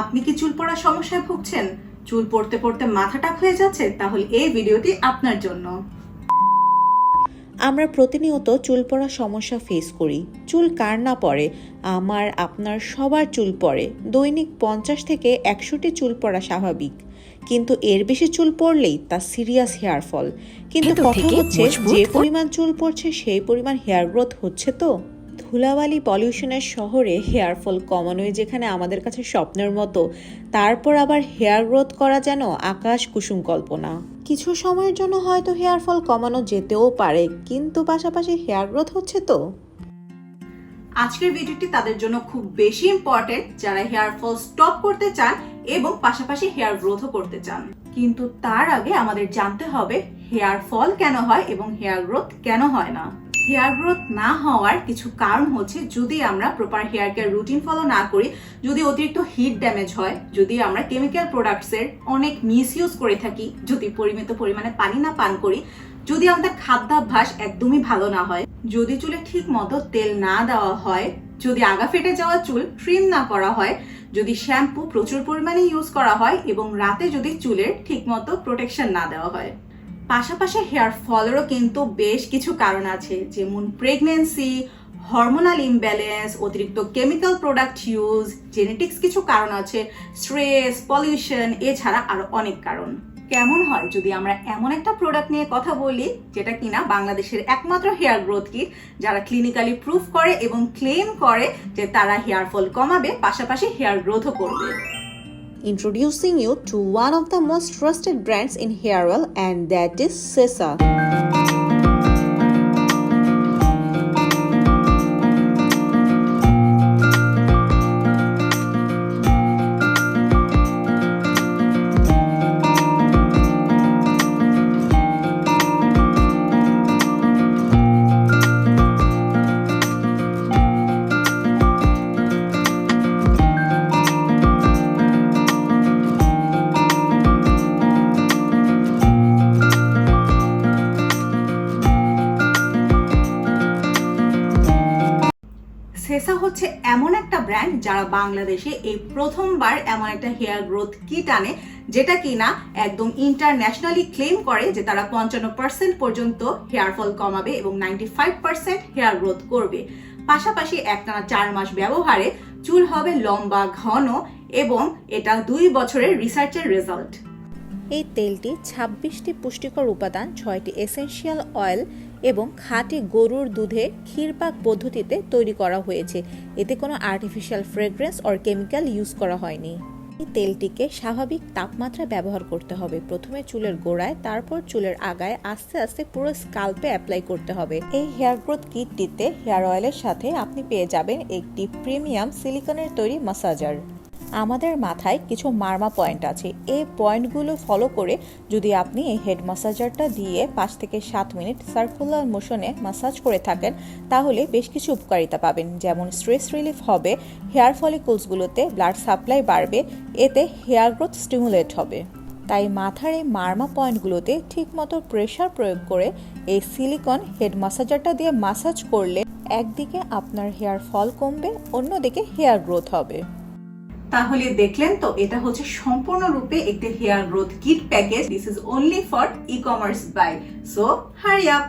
আপনি কি চুল পড়ার সমস্যায় ভুগছেন? চুল পড়তে পড়তে মাথাটা হয়ে যাচ্ছে তাহলে এই ভিডিওটি আপনার জন্য। আমরা প্রতিনিয়ত চুল পড়ার সমস্যা ফেস করি। চুল কার না পড়ে? আমার আপনার সবার চুল পড়ে। দৈনিক পঞ্চাশ থেকে একশোটি চুল পড়া স্বাভাবিক। কিন্তু এর বেশি চুল পড়লেই তা সিরিয়াস হেয়ার ফল কিন্তু কথা হচ্ছে যে পরিমাণ চুল পড়ছে সেই পরিমাণ হেয়ার গ্রোথ হচ্ছে তো। ধুলাবালি পলিউশনের শহরে হেয়ার ফল কমানোই যেখানে আমাদের কাছে স্বপ্নের মতো, তারপর আবার হেয়ার গ্রোথ করা যেন আকাশ কুসুম কল্পনা। কিছু সময়ের জন্য হয়তো হেয়ার ফল কমানো যেতেও পারে, কিন্তু পাশাপাশি হেয়ার গ্রোথ হচ্ছে তো। আজকের ভিডিওটি তাদের জন্য খুব বেশি ইম্পর্টেন্ট যারা হেয়ার ফল স্টপ করতে চান এবং পাশাপাশি হেয়ার গ্রোথও করতে চান। কিন্তু তার আগে আমাদের জানতে হবে, হেয়ার ফল কেন হয় এবং হেয়ার গ্রোথ কেন হয় না। হেয়ার গ্রোথ না হওয়ার কিছু কারণ হচ্ছে যদি আমরা proper hair care routine follow না করি, যদি অতিরিক্ত হিট ড্যামেজ হয়, যদি আমরা কেমিক্যাল প্রোডাক্টসের অনেক মিসইউজ করে থাকি, যদি পরিমিত পরিমাণে পানি না পান করি, যদি আমাদের খাদ্যাভ্যাস একদমই ভালো না হয়, যদি চুলে ঠিক মতো তেল না দেওয়া হয়, যদি আগা ফেটে যাওয়া চুল ট্রিম না করা হয়, যদি শ্যাম্পু প্রচুর পরিমাণে ইউজ করা হয় এবং রাতে যদি চুলের ঠিক মতো প্রোটেকশন না দেওয়া হয়। পাশাপাশি হেয়ার ফলেরও কিন্তু বেশ কিছু কারণ আছে, যেমন প্রেগনেন্সি হরমোনাল ইমব্যালেন্স অতিরিক্ত কেমিক্যাল প্রোডাক্ট ইউজ জেনেটিক্স কিছু কারণ আছে স্ট্রেস পলিউশন এছাড়া আরও অনেক কারণ। কেমন হয় যদি আমরা এমন একটা প্রোডাক্ট নিয়ে কথা বলি, যেটা কিনা বাংলাদেশের একমাত্র হেয়ার গ্রোথ কিট যারা ক্লিনিক্যালি প্রুফ করে এবং ক্লেম করে যে তারা হেয়ার ফল কমাবে, পাশাপাশি হেয়ার গ্রোথও করবে। Introducing you to one of the most trusted brands in hair oil, and that is Sesa. Sesa হচ্ছে এমন একটা ব্র্যান্ড যারা বাংলাদেশে এই প্রথমবার এমন একটা হেয়ার গ্রোথ কিট আনে, যেটা কিনা একদম ইন্টারন্যাশনালি ক্লেম করে যে তারা পঞ্চান্ন পার্সেন্ট পর্যন্ত হেয়ার ফল কমাবে এবং ninety five percent hair growth করবে। পাশাপাশি একটানা চার মাস ব্যবহারে চুল হবে লম্বা, ঘন এবং এটা দুই বছরের রিসার্চের রেজাল্ট এই তেলটি ছাব্বিশটি পুষ্টিকর উপাদান, ছয়টি এসেন্সিয়াল অয়েল এবং খাঁটি গরুর দুধে ক্ষীরপাক পদ্ধতিতে তৈরি করা হয়েছে। এতে কোনো artificial fragrance or chemical use করা হয়নি। এই তেলটিকে স্বাভাবিক তাপমাত্রা ব্যবহার করতে হবে। প্রথমে চুলের গোড়ায়, তারপর চুলের আগায় আস্তে আস্তে পুরো স্কাল্পে অ্যাপ্লাই করতে হবে। এই হেয়ার গ্রোথ কিটটিতে হেয়ার অয়েলের সাথে আপনি পেয়ে যাবেন একটি প্রিমিয়াম সিলিকনের তৈরি মাসাজার আমাদের মাথায় কিছু মার্মা পয়েন্ট আছে। এই পয়েন্টগুলো ফলো করে যদি আপনি এই হেড মাসাজারটা দিয়ে পাঁচ থেকে সাত মিনিট সার্কুলার মোশনে মাসাজ করে থাকেন, তাহলে বেশ কিছু উপকারিতা পাবেন। যেমন স্ট্রেস রিলিফ হবে, হেয়ার ফলিকলসগুলোতে ব্লাড সাপ্লাই বাড়বে, এতে হেয়ার গ্রোথ স্টিমুলেট হবে। তাই মাথার এই মার্মা পয়েন্টগুলোতে ঠিকমতো প্রেশার প্রয়োগ করে এই সিলিকন হেড মাসাজারটা দিয়ে মাসাজ করলে একদিকে আপনার হেয়ার ফল কমবে, অন্যদিকে হেয়ার গ্রোথ হবে। তাহলে দেখলেন তো, এটা হচ্ছে সম্পূর্ণরূপে একটি hair growth kit package. This is only for e commerce buy so hurry up